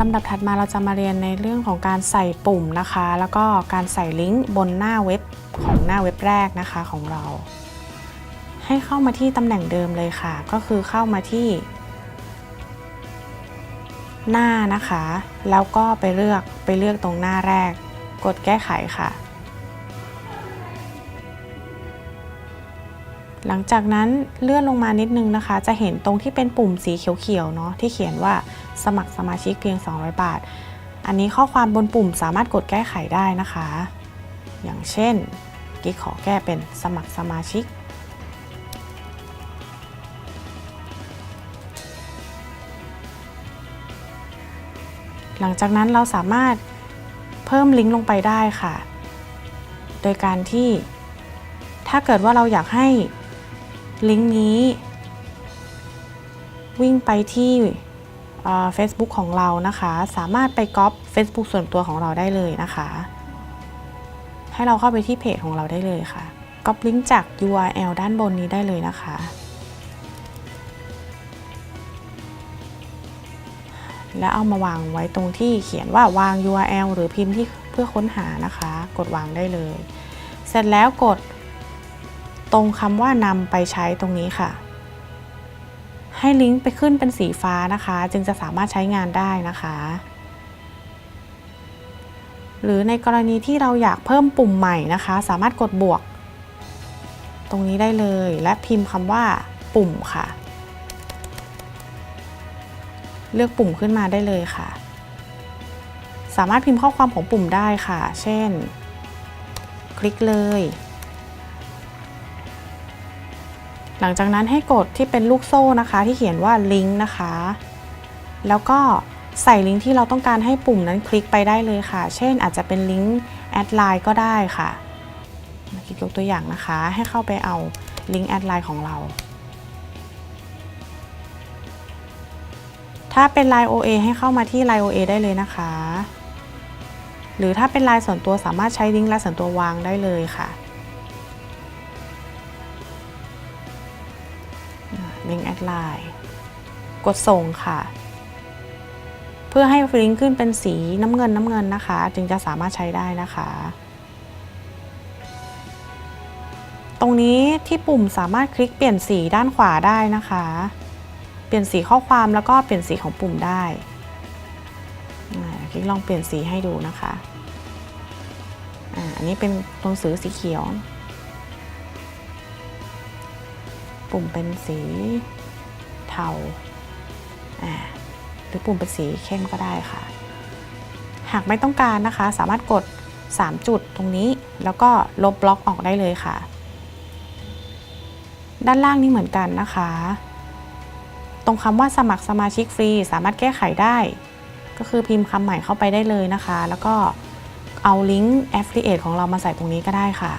ลำดับถัดมาเราจะมาเรียนในเรื่องของการใส่ปุ่มนะคะ แล้วก็การใส่ลิงก์บนหน้าเว็บของหน้าเว็บแรกนะคะของเรา ให้เข้ามาที่ตำแหน่งเดิมเลยค่ะ ก็คือเข้ามาที่ หน้านะคะ แล้วก็ไปเลือกไปเลือกตรงหน้าแรก กดแก้ไขค่ะ หลังจากนั้นเลื่อนลงมานิดนึงนะคะ จะเห็นตรงที่เป็นปุ่มสีเขียวๆเนาะที่เขียนว่าสมัครสมาชิกเพียง 200 บาท อันนี้ข้อความบนปุ่มสามารถกดแก้ไขได้นะคะ อย่างเช่นกิ๊กขอแก้เป็นสมัครสมาชิก หลังจากนั้นเราสามารถเพิ่มลิงก์ลงไปได้ค่ะ โดยการที่ถ้าเกิดว่าเราอยากให้ ลิงก์นี้ วิ่งไปที่เอ่อ Facebook ของเรานะคะ สามารถไปก๊อป Facebook ส่วนตัวของเราได้เลยนะคะ ให้เราเข้าไปที่เพจของเราได้เลยค่ะก๊อปลิงก์จาก URL ด้านบนนี้ได้เลยนะคะ แล้วเอามาวางไว้ตรงที่เขียนว่าวาง URL หรือพิมพ์ที่เพื่อค้นหานะคะ กดวางได้เลย เสร็จแล้วกด ตรงคำว่านำไปใช้ตรงนี้ค่ะ ให้ลิงก์ไปขึ้นเป็นสีฟ้านะคะ จึงจะสามารถใช้งานได้นะคะ หรือในกรณีที่เราอยากเพิ่มปุ่มใหม่นะคะ สามารถกดบวก ตรงนี้ได้เลยและพิมพ์คำว่าปุ่มค่ะ เลือกปุ่มขึ้นมาได้เลยค่ะ สามารถพิมพ์ข้อความของปุ่มได้ค่ะ เช่น คลิกเลย หลังจากนั้นให้กดที่เป็นลูกโซ่นะคะ ที่เขียนว่าลิงก์นะคะ แล้วก็ใส่ลิงก์ที่เราต้องการให้ปุ่มนั้นคลิกไปได้เลยค่ะ เช่นอาจจะเป็นลิงก์แอดไลน์ก็ได้ค่ะคิดยกตัวอย่างนะคะ ให้เข้าไปเอาลิงก์แอดไลน์ของเรา ถ้าเป็น Line OA ให้เข้ามาที่ Line OA ได้เลยนะคะ หรือถ้าเป็น Line ส่วนตัวสามารถใช้ลิงก์ Line ส่วนตัววางได้เลยค่ะ ลิงก์แอดไลน์กดส่งค่ะ เพื่อให้ลิงก์ขึ้นเป็นสีน้ำเงินน้ำเงินนะคะ จึงจะสามารถใช้ได้นะคะ ตรงนี้ที่ปุ่มสามารถคลิกเปลี่ยนสีด้านขวาได้นะคะ เปลี่ยนสีข้อความแล้วก็เปลี่ยนสีของปุ่มได้คลิกลองเปลี่ยนสีให้ดูนะคะอ่าอันนี้เป็นตัวหนังสือสีเขียว ปุ่มเป็นสีเทาอ่าหรือปุ่มเป็นสีเข้มก็ได้ค่ะ หากไม่ต้องการนะคะ สามารถกด 3 จุดตรงนี้ แล้วก็ลบบล็อกออกได้เลยค่ะ ด้านล่างนี้เหมือนกันนะคะ ตรงคำว่าสมัครสมาชิกฟรี สามารถแก้ไขได้ ก็คือพิมพ์คำใหม่เข้าไปได้เลยนะคะ แล้วก็เอาลิงก์ Affiliate ของเรามาใส่ตรงนี้ก็ได้ค่ะ